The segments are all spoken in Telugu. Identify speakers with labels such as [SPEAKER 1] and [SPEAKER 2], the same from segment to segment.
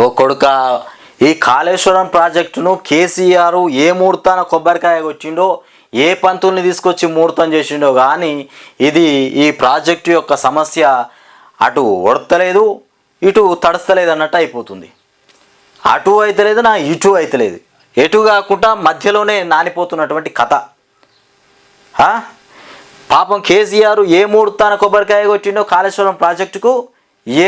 [SPEAKER 1] ఓ కొడుక ఈ కాళేశ్వరం ప్రాజెక్టును కేసీఆర్ ఏ ముహూర్తాన కొబ్బరికాయ వచ్చిండో ఏ పంతుల్ని తీసుకొచ్చి ముహూర్తం చేసిండో కానీ ఇది ఈ ప్రాజెక్టు యొక్క సమస్య అటు ఒడతలేదు ఇటు తడస్తలేదు అన్నట్టు అయిపోతుంది. అటు అయితలేదు నా ఇటు అయితలేదు. ఎటు కాకుండా మధ్యలోనే నానిపోతున్నటువంటి కథ. పాపం కేసీఆర్ ఏ ముహూర్తాన కొబ్బరికాయ కొట్టిండో కాళేశ్వరం ప్రాజెక్టుకు ఏ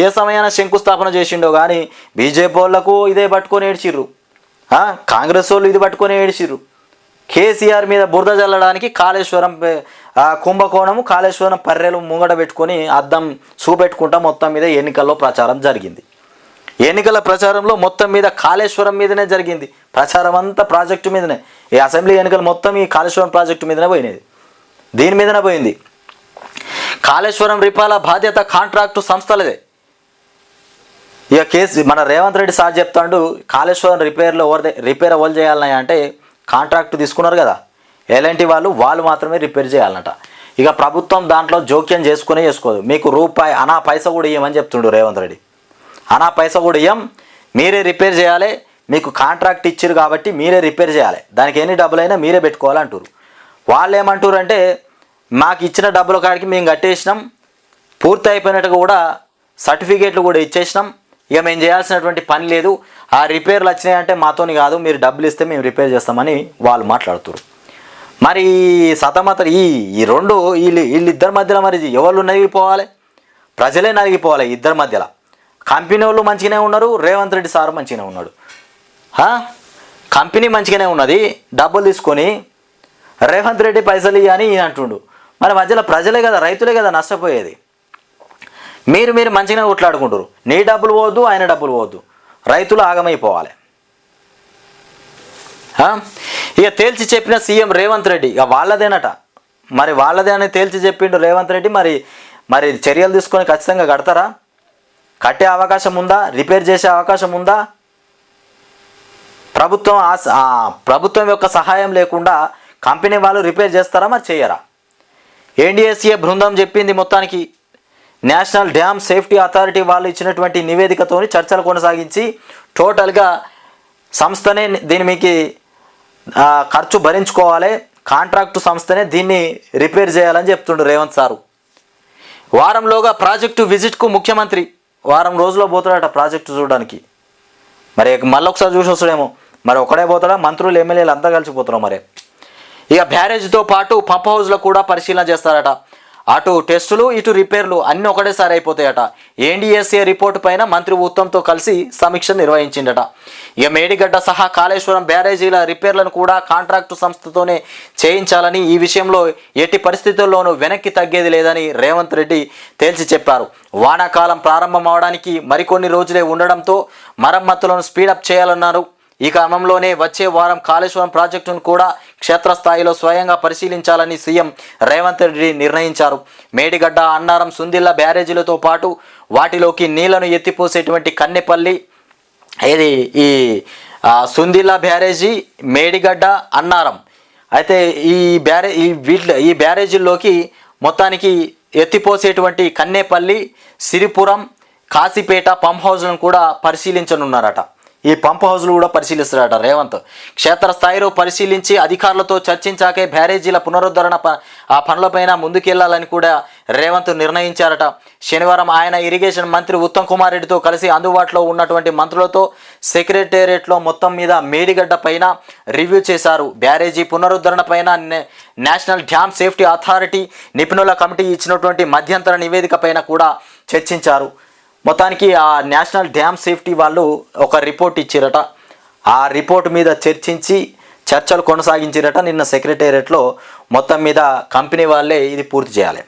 [SPEAKER 1] ఏ సమయాన శంకుస్థాపన చేసిండో కానీ బీజేపీ వాళ్ళకు ఇదే పట్టుకొని ఏడ్చిర్రు. కాంగ్రెస్ వాళ్ళు ఇది పట్టుకొని ఏడ్చిర్రు. కేసీఆర్ మీద బురద చల్లడానికి కాళేశ్వరం కుంభకోణము కాళేశ్వరం పర్రెలు ముంగట పెట్టుకొని అద్దం చూపెట్టుకుంటా మొత్తం మీద ఎన్నికల్లో ప్రచారం జరిగింది. ఎన్నికల ప్రచారంలో మొత్తం మీద కాళేశ్వరం మీదనే జరిగింది. ప్రచారం అంతా ప్రాజెక్టు మీదనే. ఈ అసెంబ్లీ ఎన్నికలు మొత్తం ఈ కాళేశ్వరం ప్రాజెక్టు మీదనే పోయినది. దీని మీదనే పోయింది. కాళేశ్వరం రిపాల బాధ్యత కాంట్రాక్టు సంస్థలదే. ఇక కేసు మన రేవంత్ రెడ్డి సార్ చెప్తాడు కాళేశ్వరం రిపేర్లో ఎవరిదే రిపేర్ ఎవరు చేయాలన్నా అంటే కాంట్రాక్ట్ తీసుకున్నారు కదా. ఎలాంటి వాళ్ళు వాళ్ళు మాత్రమే రిపేర్ చేయాలంట ఇక ప్రభుత్వం దాంట్లో జోక్యం చేసుకునే చేసుకోదు. మీకు రూపాయి అనా పైస కూడా ఇవ్వమని చెప్తుండు రేవంత్ రెడ్డి. అనా పైస కూడా ఇయ్యం మీరే రిపేర్ చేయాలి మీకు కాంట్రాక్ట్ ఇచ్చారు కాబట్టి మీరే రిపేర్ చేయాలి. దానికి ఎన్ని డబ్బులైనా మీరే పెట్టుకోవాలంటారు వాళ్ళు ఏమంటారు అంటే మాకు ఇచ్చిన డబ్బుల కాడికి మేము కట్టేసినాం. పూర్తి అయిపోయినట్టు కూడా సర్టిఫికేట్లు కూడా ఇచ్చేసినాం. ఇక మేము చేయాల్సినటువంటి పని లేదు. ఆ రిపేర్లు వచ్చినాయంటే మాతోని కాదు మీరు డబ్బులు ఇస్తే మేము రిపేర్ చేస్తామని వాళ్ళు మాట్లాడుతారు మరి సతమత ఈ ఈ రెండు వీళ్ళు వీళ్ళిద్దరి మధ్యలో మరి ఎవరు నలిగిపోవాలి? ప్రజలే నలిగిపోవాలి ఇద్దరి మధ్యలో. కంపెనీ వాళ్ళు మంచిగానే ఉన్నారు రేవంత్ రెడ్డి సార్ మంచిగానే ఉన్నాడు. కంపెనీ మంచిగానే ఉన్నది డబ్బులు తీసుకొని రేవంత్ రెడ్డి పైసలు ఇవ్వని అని ఈయన అంటుండు. మరి మధ్యలో ప్రజలే కదా రైతులే కదా నష్టపోయేది. మీరు మీరు మంచిగానే కొట్లాడుకుంటారు నీ డబ్బులు పోవద్దు ఆయన డబ్బులు పోవద్దు. రైతులు ఆగమైపోవాలి. ఇక తేల్చి చెప్పిన సీఎం రేవంత్ రెడ్డి ఇక వాళ్ళదేనట. మరి వాళ్ళదే అని తేల్చి చెప్పిండు రేవంత్ రెడ్డి మరి మరి చర్యలు తీసుకొని ఖచ్చితంగా కడతారా? కట్టే అవకాశం ఉందా? రిపేర్ చేసే అవకాశం ఉందా? ప్రభుత్వం ప్రభుత్వం యొక్క సహాయం లేకుండా కంపెనీ వాళ్ళు రిపేర్ చేస్తారా? మరి చేయరా? ఎన్డీఎస్ఏ బృందం చెప్పింది మొత్తానికి. నేషనల్ డ్యామ్ సేఫ్టీ అథారిటీ వాళ్ళు ఇచ్చినటువంటి నివేదికతోని చర్చలు కొనసాగించి టోటల్గా సంస్థనే దీని మీకు ఖర్చు భరించుకోవాలి. కాంట్రాక్టు సంస్థనే దీన్ని రిపేర్ చేయాలని చెప్తుండు రేవంత్ సారు. వారంలోగా ప్రాజెక్టు విజిట్కు ముఖ్యమంత్రి వారం రోజుల్లో పోతాడట ప్రాజెక్టు చూడడానికి. మరి మళ్ళీ ఒకసారి చూసి వస్తాడేమో. మరి ఒకడే పోతాడా? మంత్రులు ఎమ్మెల్యేలు అంతా కలిసిపోతున్నారు మరి. ఇక బ్యారేజ్తో పాటు పంప్ హౌస్లో కూడా పరిశీలన చేస్తారట. అటు టెస్టులు ఇటు రిపేర్లు అన్నీ ఒకటేసారి అయిపోతాయట. ఎన్డీఎస్ఏ రిపోర్టు పైన మంత్రి ఉత్తమ్తో కలిసి సమీక్ష నిర్వహించిండట. ఇక మేడిగడ్డ సహా కాళేశ్వరం బ్యారేజీల రిపేర్లను కూడా కాంట్రాక్టు సంస్థతోనే చేయించాలని ఈ విషయంలో ఎట్టి పరిస్థితుల్లోనూ వెనక్కి తగ్గేది లేదని రేవంత్ రెడ్డి తేల్చి చెప్పారు. వానాకాలం ప్రారంభం అవడానికి మరికొన్ని రోజులే ఉండడంతో మరమ్మతులను స్పీడప్ చేయాలన్నారు. ఈ క్రమంలోనే వచ్చే వారం కాళేశ్వరం ప్రాజెక్టును కూడా క్షేత్రస్థాయిలో స్వయంగా పరిశీలించాలని సీఎం రేవంత్ రెడ్డి నిర్ణయించారు. మేడిగడ్డ అన్నారం సుందిల్ల బ్యారేజీలతో పాటు వాటిలోకి నీళ్ళను ఎత్తిపోసేటువంటి కన్నెపల్లి ఇది ఈ సుందిల్ల బ్యారేజీ మేడిగడ్డ అన్నారం. అయితే ఈ బ్యారే ఈ వీటి ఈ బ్యారేజీల్లోకి మొత్తానికి ఎత్తిపోసేటువంటి కన్నేపల్లి సిరిపురం కాశీపేట పంప్ హౌస్లను కూడా పరిశీలించనున్నారట. ఈ పంప్ హౌస్లు కూడా పరిశీలిస్తారట రేవంత్. క్షేత్రస్థాయిలో పరిశీలించి అధికారులతో చర్చించాకే బ్యారేజీల పునరుద్ధరణ ప ఆ పనులపైన ముందుకెళ్ళాలని కూడా రేవంత్ నిర్ణయించారట. శనివారం ఆయన ఇరిగేషన్ మంత్రి ఉత్తమ్ కుమార్ రెడ్డితో కలిసి అందుబాటులో ఉన్నటువంటి మంత్రులతో సెక్రటేరియట్లో మొత్తం మీద మేడిగడ్డ పైన రివ్యూ చేశారు. బ్యారేజీ పునరుద్ధరణ పైన నే- నేషనల్ డ్యామ్ సేఫ్టీ అథారిటీ నిపుణుల కమిటీ ఇచ్చినటువంటి మధ్యంతర నివేదిక పైన కూడా చర్చించారు. మొత్తానికి ఆ నేషనల్ డ్యామ్ సేఫ్టీ వాళ్ళు ఒక రిపోర్ట్ ఇచ్చారట. ఆ రిపోర్ట్ మీద చర్చించి చర్చలు కొనసాగించిరట. నిన్న సెక్రటేరియట్లో మొత్తం మీద కంపెనీ వాళ్ళే ఇది పూర్తి చేయాలి.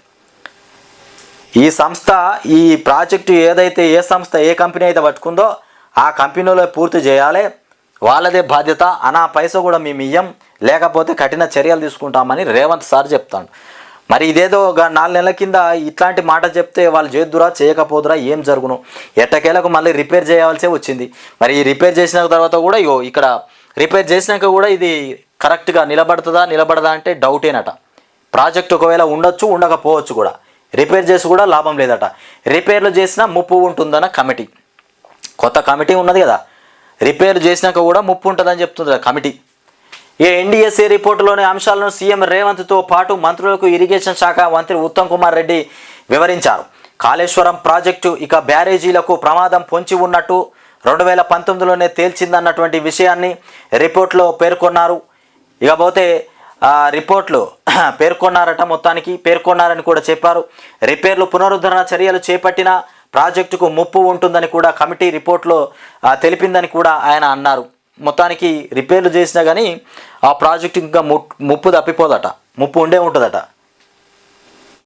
[SPEAKER 1] ఈ సంస్థ ఈ ప్రాజెక్టు ఏదైతే ఏ సంస్థ ఏ కంపెనీ అయితే పట్టుకుందో ఆ కంపెనీలో పూర్తి చేయాలి. వాళ్ళదే బాధ్యత. అనా పైస కూడా మేము ఇయ్యం. లేకపోతే కఠిన చర్యలు తీసుకుంటామని రేవంత్ సార్ చెప్తాడు. మరి ఇదేదో ఒక నాలుగు నెలల కింద ఇట్లాంటి మాట చెప్తే వాళ్ళు చేద్దురా చేయకపోదురా ఏం జరుగును? ఎట్టకేలకు మళ్ళీ రిపేర్ చేయాల్సే వచ్చింది. మరి ఈ రిపేర్ చేసిన తర్వాత కూడా ఇగో ఇక్కడ రిపేర్ చేసినాక కూడా ఇది కరెక్ట్గా నిలబడుతుందా నిలబడదా అంటే డౌటేనట. ప్రాజెక్ట్ ఒకవేళ ఉండొచ్చు ఉండకపోవచ్చు కూడా. రిపేర్ చేసి కూడా లాభం లేదట. రిపేర్లు చేసినా ముప్పు ఉంటుందన్న కమిటీ. కొత్త కమిటీ ఉన్నది కదా. రిపేర్ చేసినాక కూడా ముప్పు ఉంటుందని చెప్తుంది కమిటీ. ఈ ఎన్డీఎస్ఏ రిపోర్టులోని అంశాలను సీఎం రేవంత్తో పాటు మంత్రులకు ఇరిగేషన్ శాఖ మంత్రి ఉత్తమ్ కుమార్ రెడ్డి వివరించారు. కాళేశ్వరం ప్రాజెక్టు ఇక బ్యారేజీలకు ప్రమాదం పొంచి ఉన్నట్టు రెండు వేల పంతొమ్మిదిలోనే తేల్చిందన్నటువంటి విషయాన్ని రిపోర్ట్లో పేర్కొన్నారు. ఇకపోతే రిపోర్ట్లు పేర్కొన్నారట మొత్తానికి పేర్కొన్నారని కూడా చెప్పారు. రిపేర్లు పునరుద్ధరణ చర్యలు చేపట్టిన ప్రాజెక్టుకు ముప్పు ఉంటుందని కూడా కమిటీ రిపోర్ట్లో తెలిపిందని కూడా ఆయన అన్నారు. మొత్తానికి రిపేర్లు చేసినా కానీ ఆ ప్రాజెక్ట్ ఇంకా ముప్పు తప్పిపోదట. ముప్పు ఉండే ఉంటుందట.